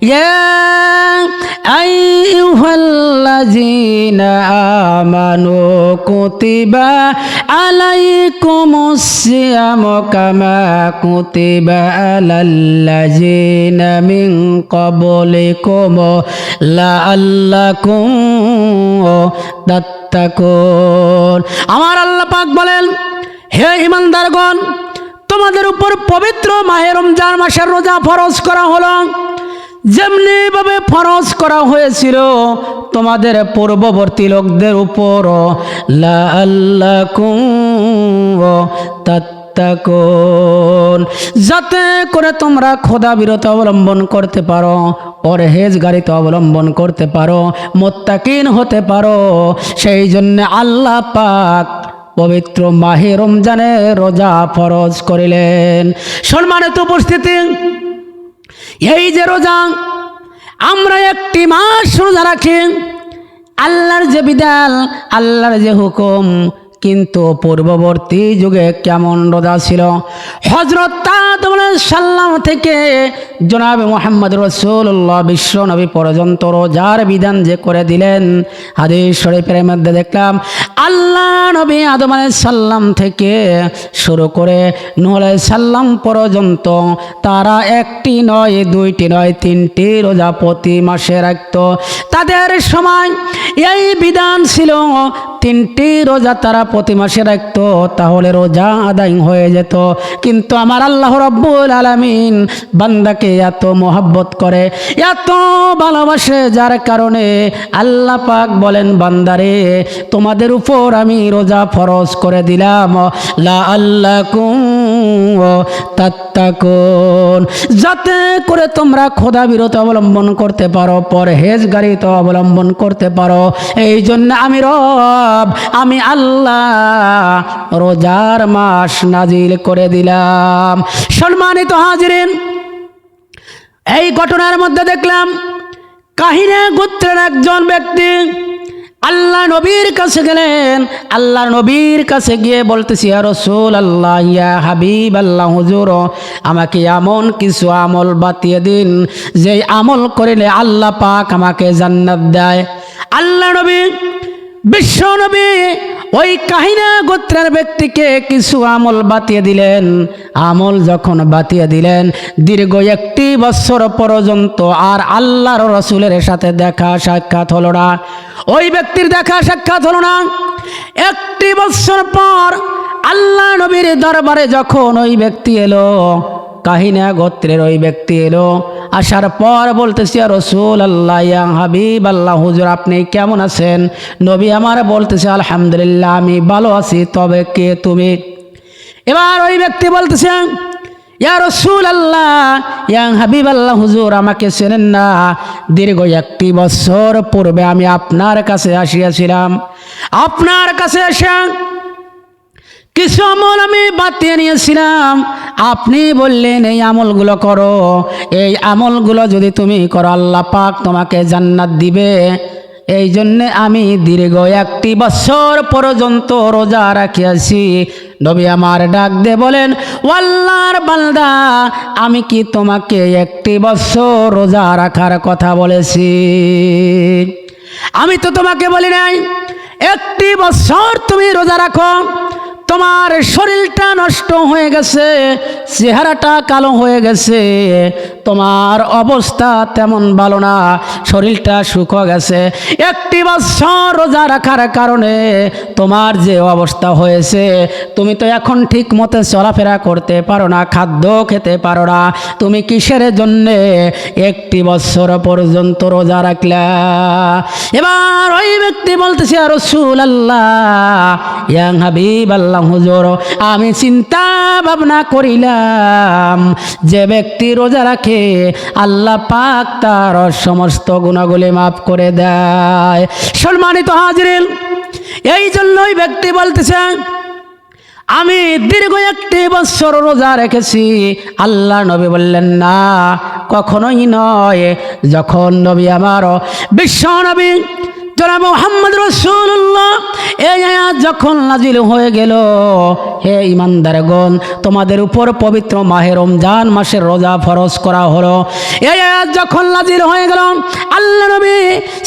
يا أيها الذين آمنوا كتب عليكم الصيام كما كتب على الذين من قبلكم لعلكم تتقون আমার আল্লাহ পাক বলেন হে ইমানদারগণ তোমাদের উপর পবিত্র মাহে রমজান মাসের রোজা ফরজ করা হলো যেমনি ভাবে ফরজ করা হয়েছিল, তোমাদের পূর্ববর্তী লোকদের উপর যাতে করে তোমরা খোদা বিরত অবলম্বন করতে পারো পরহেজ গাড়িতে অবলম্বন করতে পারো, মোত্তাকিন হতে পারো। সেই জন্য আল্লাহ পাক পবিত্র মাহে রমজানে রোজা ফরজ করিলেন। সম্মানিত উপস্থিতি এই যে রোজা আমরা একটি মাস রোজা রাখি। আল্লাহর যে বিদাল আল্লাহর যে হুকুম কিন্তু পূর্ববর্তী যুগে কেমন রোজা ছিল? হজরত সাল্লাম থেকে জনাব মোহাম্মদ রসুল্লাহ বিশ্ব নবী পর্যন্ত রোজার বিধান যে করে দিলেন, হাদিস শরীফের মধ্যে দেখলাম, আল্লাহ নবী আদম সাল্লাম থেকে শুরু করে নুহ সাল্লাম পর্যন্ত তারা একটি নয়, দুইটি নয়, তিনটি রোজা প্রতি মাসে রাখত। তাদের সময় এই বিধান ছিল, তিনটি রোজা তারা প্রতি মাসে রাখতো, তাহলে রোজা আদায় হয়ে যেত। কিন্তু আমার আল্লাহ রব্বুল আলমিন বান্দাকে এত মোহাব্বত করে, এত ভালোবাসে, যার কারণে আল্লাহ পাক বলেন, বান্দারে, তোমাদের উপর আমি রোজা ফরজ করে দিলাম। লা আল্লাহ তাত্তাকুন। যাতে করে তোমরা খোদা বিরত অবলম্বন করতে পারো পরহেজ গাড়িতে অবলম্বন করতে পারো। এই জন্য আমি রব, আমি আল্লাহ রোজার মাস নাজিল করে দিলাম। সম্মানিত হাজিরিন, এই ঘটনার মধ্যে দেখলাম, কাহিনে গোত্রের একজন ব্যক্তি আল্লাহ নবীর কাছে গেলেন। আল্লাহ নবীর কাছে গিয়ে বলতেছি রসুল আল্লাহ ইয়া হাবিব আল্লাহ হুজুর, আমাকে এমন কিছু আমল বাতিয়ে দিন যে আমল করিলে আল্লাহ পাক আমাকে জান্নাত দেয়। আল্লাহ নবী, বিশ্ব নবী ওই কাহিনা গোত্রের ব্যক্তিকে কিছু আমল বাতিয়ে দিলেন। আমল যখন বাতিয়ে দিলেন, দীর্ঘ একটি বছর পর্যন্ত আর আল্লাহর রসুলের সাথে দেখা সাক্ষাৎ হলো না। ওই ব্যক্তির দেখা সাক্ষাৎ হলো না। একটি বছর পর আল্লাহ নবীর দরবারে যখন ওই ব্যক্তি এলো, কাহিনা গোত্রের ওই ব্যক্তি এলো আসার পর বলতেছি রসুল আল্লাহ হাবিব আল্লাহ হুজুর আপনি কেমন আছেন? নবী আমার বলতেছে, আলহামদুলিল্লাহ, আমি ভালো আছি, তবে কে তুমি? এবার ওই ব্যক্তি বলতেছে, ইয়া রসুল আল্লাহ ইয়া হাবিব আল্লাহ হুজুর আমাকে চেনেন না। দীর্ঘ একটি বছর পূর্বে আমি আপনার কাছে আসিয়াছিলাম। আপনার কাছে এসে কিছু আমল আমি বাতিয়ে নিয়েছিলাম। আপনি বললেন, এই আমলগুলো করো। এই আমলগুলো যদি তুমি করো, আল্লাহ পাক তোমাকে জান্নাত দিবে। এই জন্যে আমি দীর্ঘ একটি বছর পর্যন্ত রোজা রাখিয়াছি নবী আমার ডাক দে বলেন, ওয়াল্লার বালদা আমি কি তোমাকে একটি বছর রোজা রাখার কথা বলেছি? আমি তো তোমাকে বলি নাই, একটি বছর তুমি রোজা রাখো। তোমার শরীরটা নষ্ট হয়ে গেছে, চেহারাটা কালো হয়ে গেছে, তোমার অবস্থা তেমন ভালো না, শরীরটা শুকো গেছে। একটি বছর রোজা রাখার কারণে তোমার যে অবস্থা হয়েছে, তুমি তো এখন ঠিক মতো চলাফেরা করতে পারো না, খাদ্য খেতে পারো না, তুমি কিসের জন্যে একটি বছর পর্যন্ত রোজা রাখলা? এবার ওই ব্যক্তি বলতেছে আর রসুল আল্লাহ ইয়াং হাবিব আল্লাহ হুজুর, আমি চিন্তা ভাবনা করিলাম যে ব্যক্তি রোজা রাখে, আল্লাহ পাক তার সমস্ত গুণাগুলি মাফ করে দেয়। সম্মানিত হাজরিন, এই জন্যই ব্যক্তি বলতেছে, আমি দীর্ঘ একটি বছর রোজা রেখেছি। আল্লাহ নবী বললেন, না, কখনোই নয়। যখন নবী আমার বিশ্ব নবী জনাব মোহাম্মদ রসুল্লাহ এই আয়াত যখন নাজিল হয়ে গেল, হে ইমানদারগণ তোমাদের উপর পবিত্র মাহে রমজান মাসের রোজা ফরজ করা হলো। এই আয়াত যখন নাজিল হয়ে গেল, আল্লাহ নবী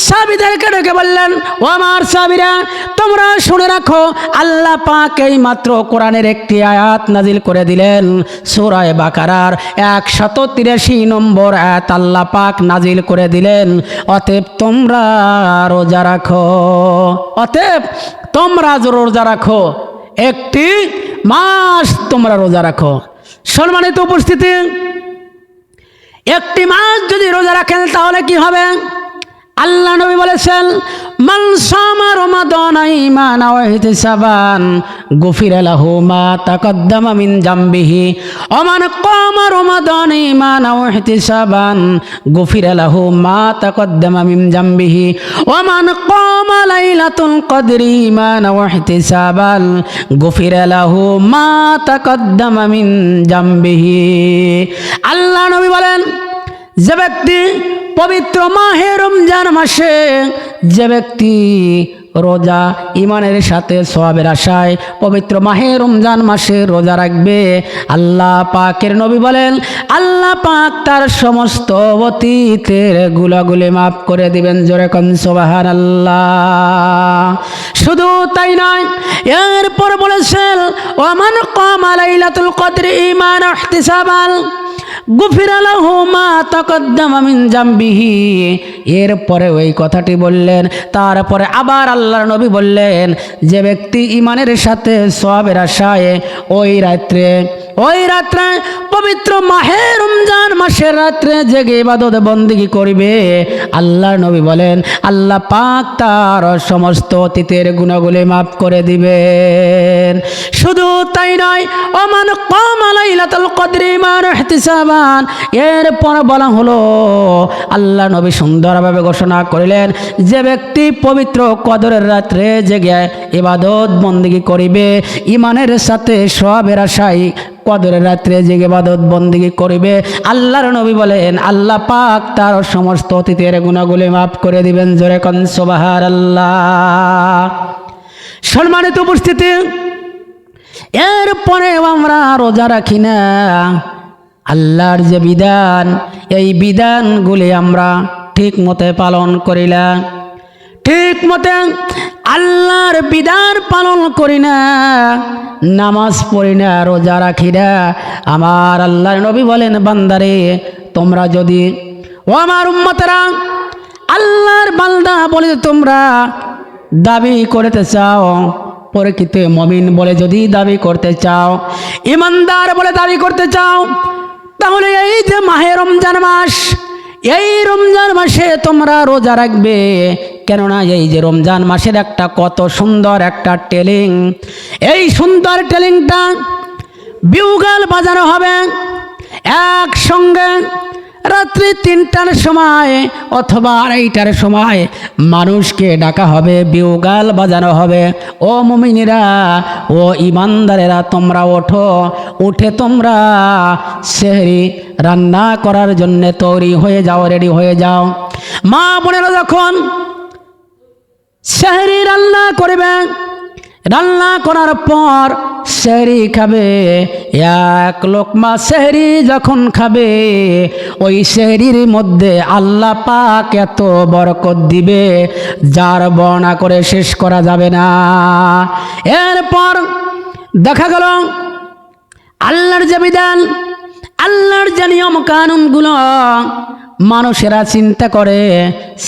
সাবিদেরকে ডেকে বললেন, ও আমার সাবিরা তোমরা শুনে রাখো, আল্লাহ পাক এই মাত্র কোরআনের একটি আয়াত নাজিল করে দিলেন। সুরায় বাকারার একশত তিরাশি নম্বর আয়াত আল্লাহ পাক নাজিল করে দিলেন। অতএব তোমরা রোজা রাখো। অতএব তোমরা রোজা রাখো, একটি মাস তোমরা রোজা রাখো। সম্মানিত উপস্থিতি, একটি মাস যদি রোজা রাখেন তাহলে কি হবে? আল্লাহ নবী বলেছেন, মান সামা রমাদান ঈমানা ওয়া ইহতিসাবান, গুফিরা লাহু মা তাকদ্দামা মিন জামবিহি ওয়া মান কামা রমাদান ঈমানা ওয়া ইহতিসাবান, গুফিরা লাহু মা তাকদ্দামা মিন জামবিহি ওয়া মান কামা লাইলাতুল কদরি ঈমানা ওয়া ইহতিসাবান গুফিরা লাহু মা তাকদ্দামা মিন জামবিহি। আল্লাহ নবী বলেন, যে ব্যক্তি পবিত্র মাহে রমজান মাসে যে ব্যক্তি রোজা ইমানের সাথে সোয়াবের আশায় পবিত্র মাহে রমজান মাসে রোজা রাখবে, আল্লাহ পাকের নবী বলেন, আল্লাহ পাক তার সমস্ত অতীতের গুলাগুলি মাফ করে দিবেন জোরে কন সোবাহান আল্লাহ শুধু তাই নয়, এরপর বলেছেন ওমান কম আলাইলাতুল কদর ইমান ইহতিসাবাল। গুফির আলাহু মা তাকদ্দামা মিন এরপরে ওই কথাটি বললেন, তারপরে আবার আল্লাহর নবী বললেন, যে ব্যক্তি ইমানের সাথে সবের আশায় ওই রাত্রে ওই রাত্রে পবিত্র মাহে রমজান মাসের রাত্রে জেগে ইবাদত বন্দিগি করবে। আল্লাহর নবী বলেন, আল্লাহ পাক তার সমস্ত অতীতের গুণাগুলি মাফ করে দিবেন। শুধু তাই নয় অমান কম আলাইলাতুল কদরি মান ইহতিসাবান এরপর বলা হলো, আল্লাহ নবী সুন্দরভাবে ঘোষণা করিলেন যে ব্যক্তি পবিত্র কদরের রাত্রে জেগে ইবাদত বন্দিগি করিবে, ইমানের সাথে সবের আশাই কদরের রাত্রে জেগে বাদত বন্দিগি করিবে। আল্লাহর নবী বলেন, আল্লাহ পাক তার সমস্ত অতীতের গুণাগুলি মাফ করে দিবেন, জোরে কন সোবাহার আল্লাহ সম্মানিত উপস্থিতি এরপরে আমরা রোজা রাখি না। আল্লাহর যে বিধান, এই বিধানগুলি আমরা ঠিক মতে পালন করিলা। ঠিক মতে আল্লাহর বিধান পালন করি না, নামাজ পড়ি না, রোজা রাখি না। আমার আল্লাহর নবী বলেন, বান্দারে, তোমরা যদি, ও আমার উম্মতেরা, আল্লাহর বান্দা বলে তোমরা দাবি করতে চাও, প্রকৃত মমিন বলে যদি দাবি করতে চাও, ইমানদার বলে দাবি করতে চাও, তাহলে এই যে মাহে রমজান মাস এই রমজান মাসে তোমরা রোজা রাখবে। কেননা এই যে রমজান মাসের একটা কত সুন্দর একটা টেলিং। এই সুন্দর টেলিংটা বিউগাল বাজানো হবে একসঙ্গে রাত্রি তিনটার সময় অথবা আড়াইটার সময় মানুষকে ডাকা হবে, বিউগাল বাজানো হবে। ও মুমিনীরা, ও ইমানদারেরা, তোমরা ওঠো, উঠে তোমরা সেহরি রান্না করার জন্যে তৈরি হয়ে যাও রেডি হয়ে যাও। মা বোনেরা যখন সেহরি রান্না করবে, রান্না করার পর সেহরি খাবে, এক লোকমা সেহরি যখন খাবে, ওই সেহরির মধ্যে আল্লাহ পাক এত বরকত দিবে, যার বর্ণনা করে শেষ করা যাবে না। এরপর দেখা গেল, আল্লাহর যে বিধান আল্লাহর যে নিয়ম কানুনগুলো মানুষেরা চিন্তা করে,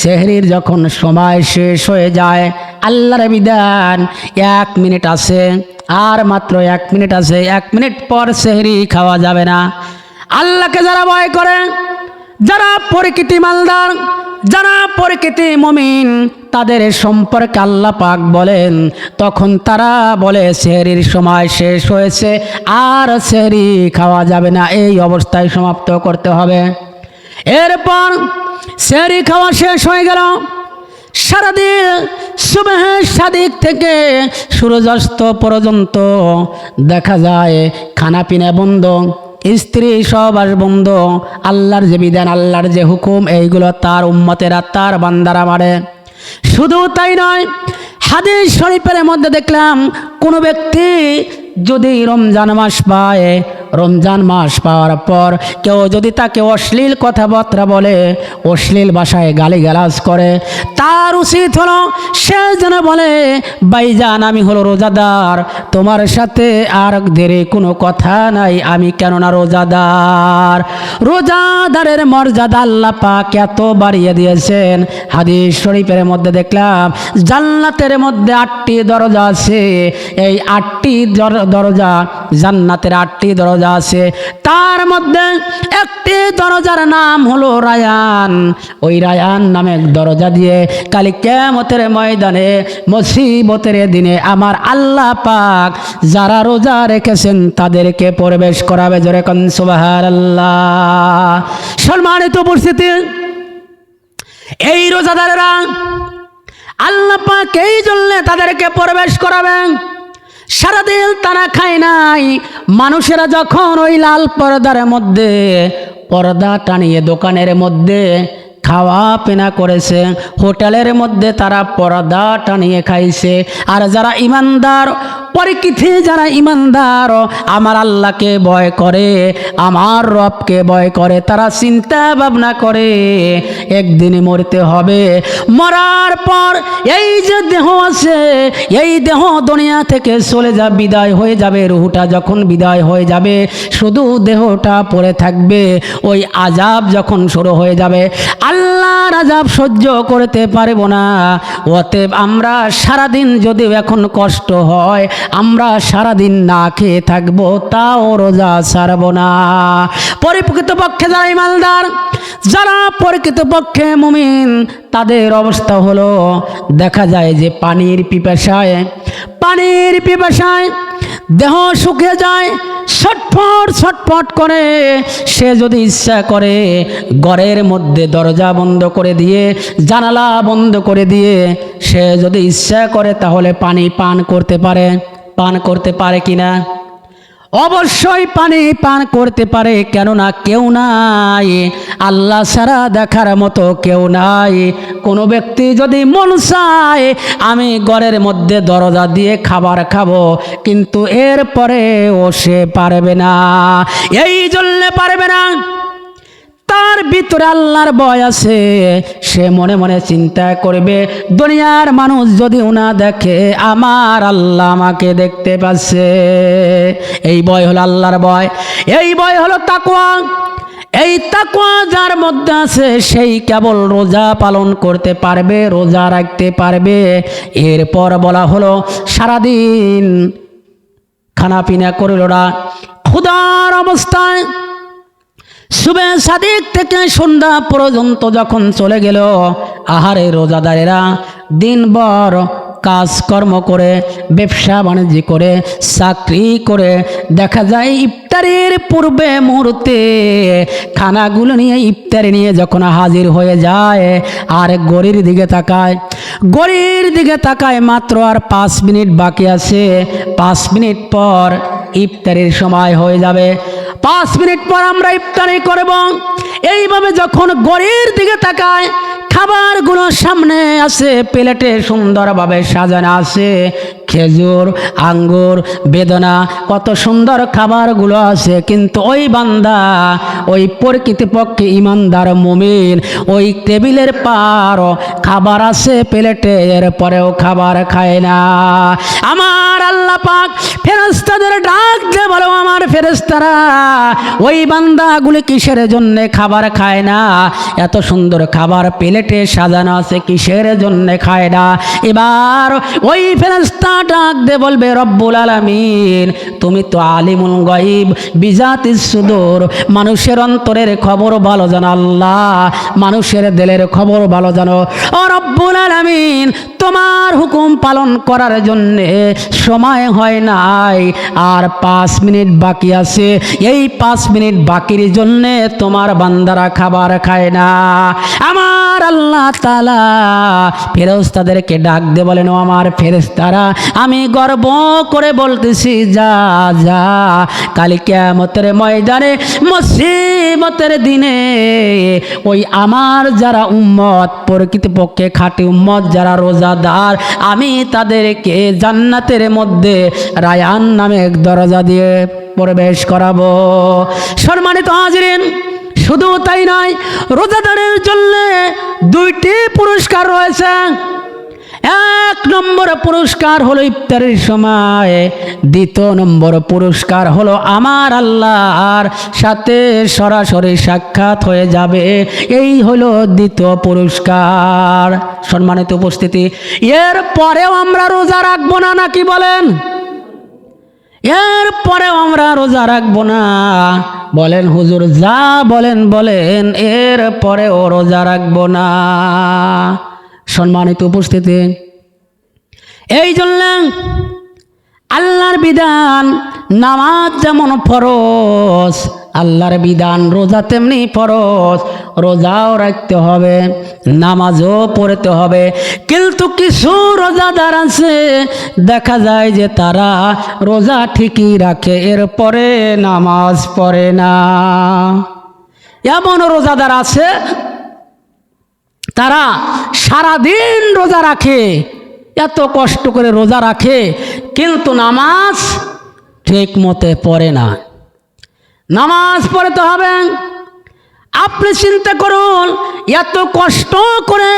সেহরির যখন সময় শেষ হয়ে যায়, আল্লাহর বিধান এক মিনিট আছে, আর মাত্র এক মিনিট আছে, এক মিনিট পর সেহরি খাওয়া যাবে না। আল্লাহকে যারা ভয় করে, যারা প্রকৃতি মালদার, যারা প্রকৃতি মমিন তাদের সম্পর্কে আল্লাহ পাক বলেন, তখন তারা বলে, সেহরির সময় শেষ হয়েছে, আর সেহরি খাওয়া যাবে না, এই অবস্থায় সমাপ্ত করতে হবে। এরপর সেহরি খাওয়া শেষ হয়ে গেল। সারাদিন সুবেহের সাদিক থেকে সূর্যাস্ত পর্যন্ত দেখা যায়, খানা পিনা বন্ধ, স্ত্রী সবাস বন্ধ, আল্লাহর যে বিধান, আল্লাহর যে হুকুম, এইগুলো তার উম্মতেরা, তার বান্দারা মারে। শুধু তাই নয় হাদিস শরীফের মধ্যে দেখলাম কোনো ব্যক্তি যদি রমজান মাস পায় রমজান মাস পাওয়ার পর কেউ যদি তাকে অশ্লীল কথাবার্তা বলে, অশ্লীল ভাষায় গালিগালাজ করে, তার উচিত হলো সে যেন বলে বাইজান আমি হলো রোজাদার, তোমার সাথে আর দেরে কোনো কথা নাই, আমি কেননা রোজাদার। রোজাদারের মর্যাদা আল্লাহ পাক এত বাড়িয়ে দিয়েছেন। হাদিস শরীফের মধ্যে দেখলাম, জান্নাতের মধ্যে আটটি দরজা আছে। এই আটটি দর- দরজা জান্নাতের আটটি দরজা আছে। তার মধ্যে একটি দরজার নাম হলো রায়ান। ওই রায়ান নামে দরজা দিয়ে, কালি কেমতের ময়দানে, মুসিবতের দিনে আমার আল্লাহ পাক যারা রোজা রেখেছেন তাদেরকে প্রবেশ করাবে জোরে কন সুবাহার আল্লাহ সম্মানিত উপস্থিতি, এই রোজাদারেরা আল্লাহ পাক এই জন্য তাদেরকে প্রবেশ করাবেন সারাদিন তারা খায় নাই। মানুষেরা যখন ওই লাল পর্দার মধ্যে, পর্দা টানিয়ে দোকানের মধ্যে খাওয়া পেনা করেছে, হোটেলের মধ্যে তারা পর্দা টানিয়ে খাইছে, আর যারা ইমানদার পরিকিথে যারা ইমানদার? আমার আল্লাহকে ভয় করে, আমার রবকে ভয় করে, তারা চিন্তা ভাবনা করে, একদিনে মরতে হবে। মরার পর এই যে দেহ আছে, এই দেহ দুনিয়া থেকে চলে যা, বিদায় হয়ে যাবে, রুহুটা যখন বিদায় হয়ে যাবে, শুধু দেহটা পড়ে থাকবে, ওই আজাব যখন শুরু হয়ে যাবে। আল্লাহর আজাব সহ্য করতে পারব না, অতএব আমরা সারাদিন যদিও এখন কষ্ট হয় আমরা সারাদিন না খেয়ে থাকব, তাও রোজা ছাড়ব না। পরিপ্রকৃত পক্ষে যারা ইমানদার, যারা পরিকৃতপক্ষে মুমিন, তাদের অবস্থা হলো, দেখা যায় যে পানির পিপাসায় পানির পিপাসায় দেহ শুকিয়ে যায়, ছটফট ছটফট করে। সে যদি ইচ্ছা করে, ঘরের মধ্যে দরজা বন্ধ করে দিয়ে, জানালা বন্ধ করে দিয়ে, সে যদি ইচ্ছা করে, তাহলে পানি পান করতে পারে। পান করতে পারে কিনা? অবশ্যই পানি পান করতে পারে, কেননা কেউ নাই। আল্লাহ সারা দেখার মতো কেউ নাই। কোনো ব্যক্তি যদি মন চায়, আমি ঘরের মধ্যে দরজা দিয়ে খাবার খাব, কিন্তু এরপরে ও সে পারবে না। এই জন্যে পারবে না। তার ভিতরে আল্লাহর ভয় আছে। সে মনে মনে চিন্তা করবে, দুনিয়ার মানুষ যদি না দেখে, আমার আল্লাহ আমাকে দেখতে পাচ্ছে। এই ভয় হলো আল্লাহর ভয়। এই ভয় হলো তাকুয়া এই তাকুয়া যার মধ্যে আছে, সেই কেবল রোজা পালন করতে পারবে, রোজা রাখতে পারবে। এরপর বলা হলো, সারাদিন খানা পিনা করিল না। ক্ষুদার অবস্থায় শুভে সাদিক থেকে সন্ধ্যা পর্যন্ত যখন চলে গেল, আহারে রোজাদারেরা দিনভর কাজকর্ম করে, ব্যবসা বাণিজ্য করে, চাকরি করে, দেখা যায় ইফতারের পূর্বে মুহূর্তে খানাগুলো নিয়ে ইফতারি নিয়ে যখন হাজির হয়ে যায়, আর গড়ির দিকে তাকায়, গড়ির দিকে তাকায় মাত্র আর পাঁচ মিনিট বাকি আছে, পাঁচ মিনিট পর ইফতারির সময় হয়ে যাবে। পাঁচ মিনিট পর আমরা ইফতারি করব। এইভাবে যখন গড়ির দিকে তাকায়, খাবারগুলো সামনে আছে প্লেটে সুন্দরভাবে সাজানো আছে। খেজুর, আঙ্গুর, বেদনা, কত সুন্দর খাবারগুলো আছে। কিন্তু ওই বান্দা, ওই প্রকৃতিপক্ষে ইমানদার মুমিন, ওই টেবিলের পার খাবার আছে প্লেটে এরপরেও খাবার খায় না। আমার আল্লাহ পাক ফেরেস্তাদের ডাক দে বলো আমার ফেরেস্তারা ওই বান্দাগুলি কিসের জন্যে খাবার খায় না? এত সুন্দর খাবার প্লেটে সাজানো আছে, কিসের জন্যে খায় না? এবার ওই ফেরেস্তা ডাক দে বলবে, রব্বুল আলামিন, তুমি তো আলিমুল গয়ব বিজাতি সুদূর, মানুষের অন্তরের খবর ভালো জানো আল্লাহ, মানুষের দিলের খবর ভালো জানো। ও রব্বুল আলামিন, তোমার হুকুম পালন করার জন্যে সময় হয় নাই, আর পাঁচ মিনিট বাকি আছে, এই পাঁচ মিনিট বাকির জন্যে তোমার বান্দারা খাবার খায় না। আমার আল্লাহ তালা ফেরস্তাদেরকে ডাক দে বলেন আমার ফেরেস্তারা আমি গর্ব করে বলতেছি, যা যা, কালি কেমতের ময়দানে, মুসিবতের দিনে, ওই আমার যারা উম্মত, প্রকৃতপক্ষে খাঁটি উম্মত, যারা রোজাদার, আমি তাদেরকে জান্নাতের মধ্যে রায়ান নামে এক দরজা দিয়ে প্রবেশ করাবো। সম্মানিত হাজিরিন, শুধু তাই নয়, রোজাদারের জন্য দুইটি পুরস্কার রয়েছে। এক নম্বর পুরস্কার হলো ইফতারের সময়, দ্বিতীয় নম্বর পুরস্কার হলো আমার আল্লাহর সাথে সরাসরি সাক্ষাৎ হয়ে যাবে। এই হলো দ্বিতীয় পুরস্কার। সম্মানিত উপস্থিতি, এর পরেও আমরা রোজা রাখব না নাকি বলেন? এর পরেও আমরা রোজা রাখব না। বলেন হুজুর, যা বলেন বলেন, এর পরেও রোজা রাখব না। সম্মানিত উপস্থিতি। এই জন্য আল্লাহর বিধান নামাজ যেমন ফরজ, আল্লাহর বিধান রোজা তেমনি ফরজ, রোজাও রাখতে হবে, নামাজও পড়তে হবে। কিন্তু কিছু রোজাদার আছে, দেখা যায় যে তারা রোজা ঠিকই রাখে, এরপরে নামাজ পড়ে না। এমন রোজাদার আছে তারা সারাদিন রোজা রাখে, এত কষ্ট করে রোজা রাখে, কিন্তু নামাজ ঠিক মতে পড়ে না। নামাজ পড়তে হবে। আপনি চিন্তা করুন, এত কষ্ট করে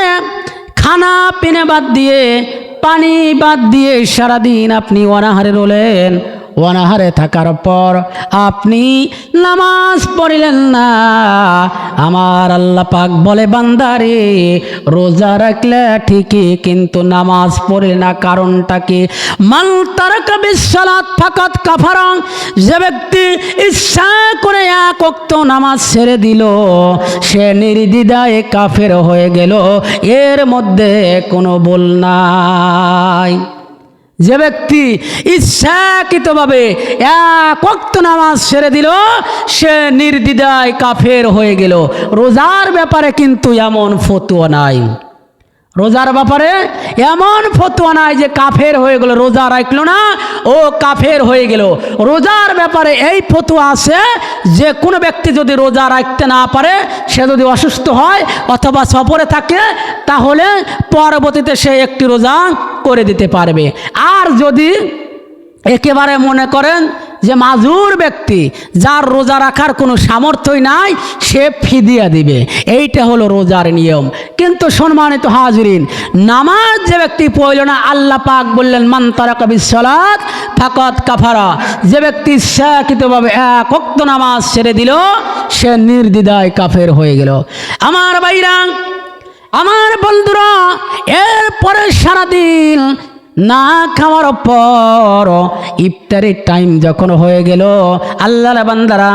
খানা পিনে বাদ দিয়ে, পানি বাদ দিয়ে সারাদিন আপনি অনাহারে রোলেন। অনাহারে থাকার পর আপনি নামাজ পড়িলেন না। আমার আল্লাহ পাক বলে, বান্দারে, রোজা রাখলে ঠিকই, কিন্তু নামাজ পড়ে না। কারণটা কি? মাল তারকা ফাকাত কাফারং। যে ব্যক্তি ইচ্ছা করে এক অক্ত নামাজ ছেড়ে দিল, সে নির্দ্বিধায় কাফের হয়ে গেল। এর মধ্যে কোনো বল নাই। যে ব্যক্তি ইচ্ছাকৃতভাবে এক অক্ত নামাজ সেরে দিল, সে নির্দিদায় কাফের হয়ে গেল। রোজার ব্যাপারে কিন্তু এমন ফতুয়া নাই। রোজার ব্যাপারে এমন ফতুয়া নাই যে কাফের হয়ে গেল, রোজা রাখল না, ও কাফের হয়ে গেল। রোজার ব্যাপারে এই ফতুয়া আছে যে কোনো ব্যক্তি যদি রোজা রাখতে না পারে, সে যদি অসুস্থ হয় অথবা সফরে থাকে, তাহলে পরবর্তীতে সে একটি রোজা করে দিতে পারবে। আর যদি একেবারে মনে করেন যে মাজুর ব্যক্তি, যার রোজা রাখার কোনো সামর্থ্যই নাই, সে ফিদিয়া দিবে। এইটা হলো রোজার নিয়ম। কিন্তু সম্মানিত হাজরিন, নামাজ যে ব্যক্তি পড়ল না, আল্লাহ পাক বললেন, মান বিশ্বলাত ফাকত কাফারা। যে ব্যক্তি ইচ্ছাকৃতভাবে এক অক্ত নামাজ ছেড়ে দিল, সে নির্দ্বিধায় কাফের হয়ে গেল। আমার বাইরা আমার বন্ধুরা, এরপরে সারাদিন না খাওয়ার পর ইফতারের টাইম যখন হয়ে গেল, আল্লাহর বান্দারা,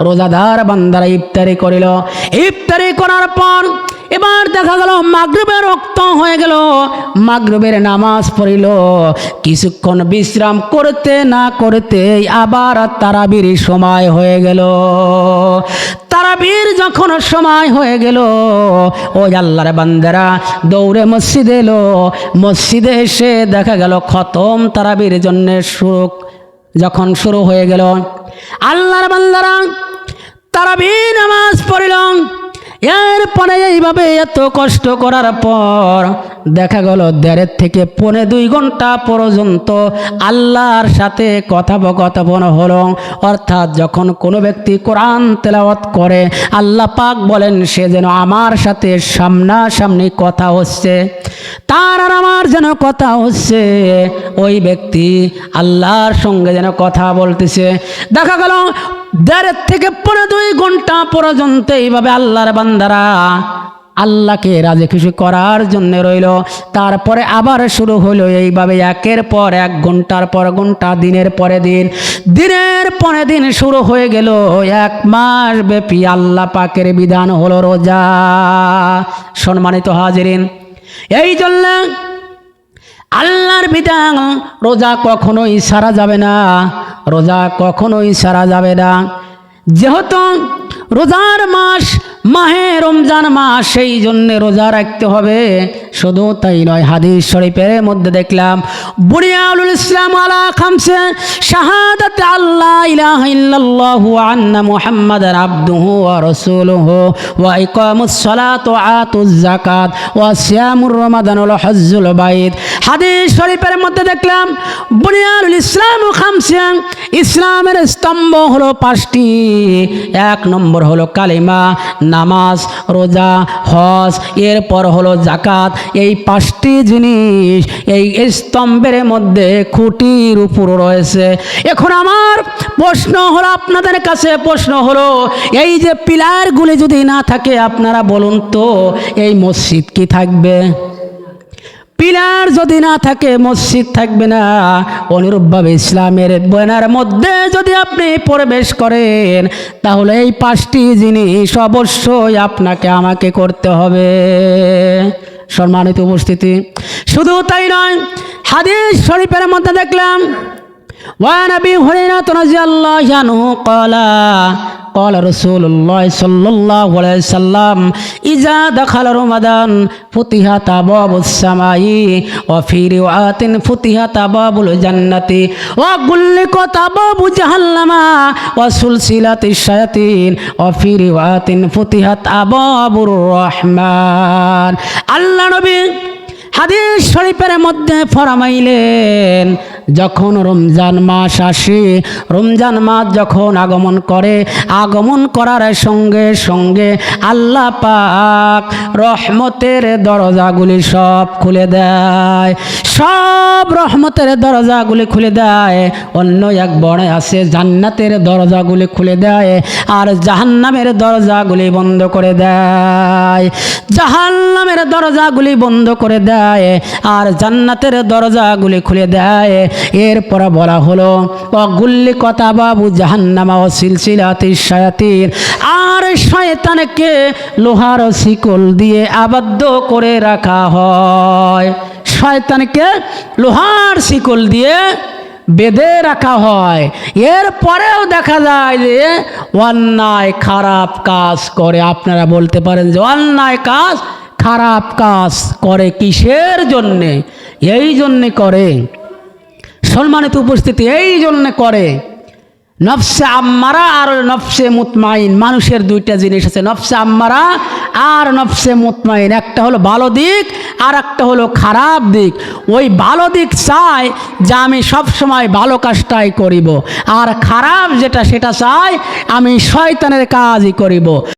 রোজাদার বান্দারা ইফতারি করিল। ইফতারি করার পর এবার দেখা গেল, মাগরবের রক্ত হয়ে গেল। মাগরবের নামাজ পড়িল। কিছুক্ষণ বিশ্রাম করতে না করতে আবার তারাবির সময় হয়ে গেল। তারাবির যখন সময় হয়ে গেল, ও আল্লাহর বান্দারা, দৌড়ে মসজিদে এলো। মসজিদে এসে দেখা গেল, খতম তারাবির জন্য সুখ যখন শুরু হয়ে গেল। আল্লাহর বান্দারা তারাবি নামাজ পড়িল। এরপরে এইভাবে এত কষ্ট করার পর দেখা গেল দেড়ের থেকে পৌনে দুই ঘণ্টা পর্যন্ত আল্লাহর সাথে কথোপকথন হলো। অর্থাৎ যখন কোনো ব্যক্তি কোরআন তেলাওয়াত করে, আল্লাহ পাক বলেন, সে যেন আমার সাথে সামনাসামনি কথা হচ্ছে, তার আর আমার যেন কথা হচ্ছে। ওই ব্যক্তি আল্লাহর সঙ্গে যেন কথা বলতেছে। দেখা গেল দেড়ের থেকে পনেরো দুই ঘণ্টা পর্যন্ত এইভাবে আল্লাহর বান্দারা আল্লাহকে রাজি খুশি করার জন্য রইল। তারপরে আবার শুরু হলো এইভাবে একের পর এক ঘণ্টার পর ঘণ্টা, দিনের পরে দিন। দিনের পরে দিন শুরু হয়ে গেল এক মাস ব্যাপী আল্লাহ পাকের বিধান হলো রোজা। সম্মানিত হাজিরিন, এই জন্য আল্লাহর বিধান, রোজা কখনোই সারা যাবে না, রোজা কখনোই সারা যাবে না। যেহেতু রোজার মাস মাহে রমজান মাস, সেই জন্য রোজা রাখতে হবে। শুধু তাই নয়, হাদিস শরীফের মধ্যে দেখলাম বুনিয়াউল ইসলাম আলা খামসে শাহাদাত আল্লাহ ইলাহা ইল্লাল্লাহু আন্না মুহাম্মাদান আবদুহু ওয়া রাসূলুহু ওয়া ইকামুস সালাত ওয়া আতুজ যাকাত ওয়া সিয়ামুর রমাদান ওয়া হজ্জুল বাইত। হাদিস শরীফের মধ্যে দেখলাম বুনিয়াউল ইসলাম খামসে ইসলামের স্তম্ভ হলো পাঁচটি। এক নম্বর হলো কালিমা নামাজ, রোজা, হজ, এরপর হলো জাকাত এই পাঁচটি জিনিস এই স্তম্ভের মধ্যে খুঁটির উপর রয়েছে। এখন আমার প্রশ্ন হলো, আপনাদের কাছে প্রশ্ন হলো, এই যে পিলারগুলি যদি না থাকে, আপনারা বলুন তো, এই মসজিদ কি থাকবে? পিলার যদি না থাকে, মসজিদ থাকবে না। অনুরূপভাবে ইসলামের বয়নার মধ্যে যদি আপনি প্রবেশ করেন, তাহলে এই পাঁচটি জিনিস অবশ্যই আপনাকে আমাকে করতে হবে। সম্মানিত উপস্থিতি, শুধু তাই নয়, হাদিস শরীফের মধ্যে দেখলাম وعن ابي هريره رضي الله عنه قال قال رسول الله صلى الله عليه وسلم اذا دخل رمضان فتحت ابواب السماء وفي روايه فتحت ابواب الجنه وغلقت ابواب جهنم وسلسلة الشياطين وفي روايه فتحت ابواب الرحمن الله نبي হাদিস শরীফের মধ্যে ফরমাইলেন যখন রমজান মাস আসে, রমজান মাস যখন আগমন করে, আগমন করার সঙ্গে সঙ্গে আল্লাহ পাক রহমতের দরজাগুলি সব খুলে দেয়। সব রহমতের দরজাগুলি খুলে দেয়। অন্য এক বড়ে আছে জান্নাতের দরজাগুলি খুলে দেয় আর জাহান্নামের দরজাগুলি বন্ধ করে দেয়। জাহান্নামের দরজাগুলি বন্ধ করে দেয় আর জান্নাতের দরজাগুলি খুলে দেয়। এরপরে বলা হলো, অগুল্লি কথা বাবু জাহান্নামা ও সিলসিলাতি শায়াতির আর শয়তানকে লোহার শিকল দিয়ে আবদ্ধ করে রাখা হয়। শয়তানকে লোহার শিকল দিয়ে বেঁধে রাখা হয়। এরপরেও দেখা যায় যে অন্যায় খারাপ কাজ করে। আপনারা বলতে পারেন যে অন্যায় কাজ খারাপ কাজ করে কিসের জন্যে? এই জন্যে করে। সম্মানিত উপস্থিতি এই জন্যে করে। নফসে আম্মারা আর নফসে মুতমাইন। মানুষের দুইটা জিনিস আছে, নফসে আম্মারা আর নফসে মুতমাইন। একটা হলো ভালো দিক আর একটা হলো খারাপ দিক। ওই ভালো দিক চায় যে আমি সবসময় ভালো কাজটাই করিব। আর খারাপ যেটা, সেটা চাই আমি শয়তানের কাজই করিব।